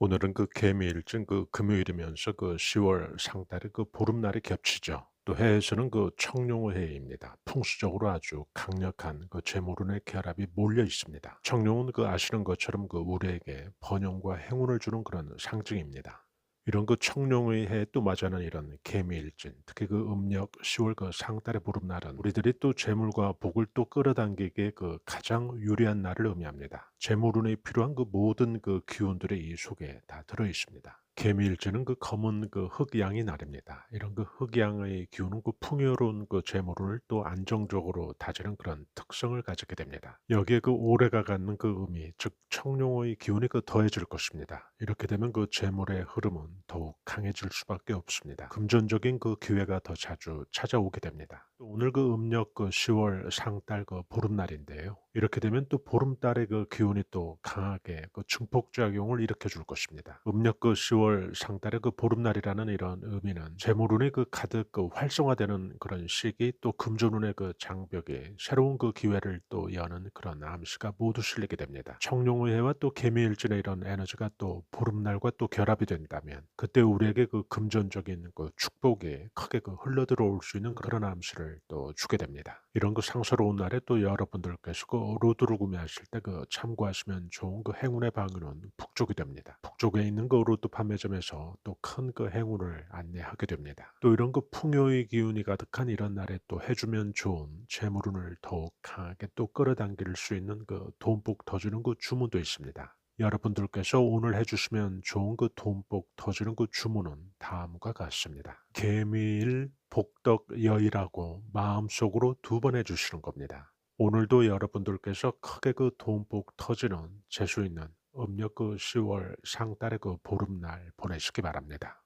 오늘은 그 개미일진 그 금요일이면서 그 10월 상달의 그 보름날이 겹치죠. 또 해에서는 그 청룡의 해입니다. 풍수적으로 아주 강력한 그 재물운의 결합이 몰려 있습니다. 청룡은 그 아시는 것처럼 그 우리에게 번영과 행운을 주는 그런 상징입니다. 이런 그 청룡의 해에 또 맞아는 이런 개미일진, 특히 그 음력 10월 그 상달의 보름날은 우리들이 또 재물과 복을 또 끌어당기기에 그 가장 유리한 날을 의미합니다. 재물운이 필요한 그 모든 그 기운들이 이 속에 다 들어 있습니다. 개미일지는 그 검은 그 흑양이 날입니다. 이런 그 흑양의 기운은 그 풍요로운 그 재물을 또 안정적으로 다지는 그런 특성을 가지게 됩니다. 여기에 그 오래가 갖는 그 의미, 즉 청룡의 기운이 그 더해질 것입니다. 이렇게 되면 그 재물의 흐름은 더욱 강해질 수밖에 없습니다. 금전적인 그 기회가 더 자주 찾아오게 됩니다. 또 오늘 그 음력 그 10월 상달 그 보름날인데요. 이렇게 되면 또 보름달의 그 기운이 또 강하게 그 증폭작용을 일으켜 줄 것입니다. 음력 그 10월 상달의 그 보름날이라는 이런 의미는 재물운이 그 가득 그 활성화되는 그런 시기 또 금전운의 그 장벽에 새로운 그 기회를 또 여는 그런 암시가 모두 실리게 됩니다. 청룡의 해와 또 개미일진의 이런 에너지가 또 보름날과 또 결합이 된다면 그때 우리 에게 그 금전적인 그 축복이 크게 그 흘러들어올 수 있는 그런 암시를 또 주게 됩니다. 이런 그 상서로운 날에 또 여러분들께서 그 로드를 구매하실 때 그 참고하시면 좋은 그 행운의 방은 북쪽이 됩니다. 북쪽에 있는 그 로드 판매점에서 또 큰 그 행운을 안내하게 됩니다. 또 이런 그 풍요의 기운이 가득한 이런 날에 또 해주면 좋은 재물운을 더욱 강하게 또 끌어당길 수 있는 그 돈복 터주는 그 주문도 있습니다. 여러분들께서 오늘 해주시면 좋은 그 돈복 터지는 그 주문은 다음과 같습니다. 개미일 복덕여이라고 마음속으로 두 번 해주시는 겁니다. 오늘도 여러분들께서 크게 그 돈복 터지는 재수 있는 음력 그 10월 상달의 그 보름날 보내시기 바랍니다.